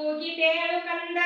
ಕೂಗಿದೇಳು ಕಂದ.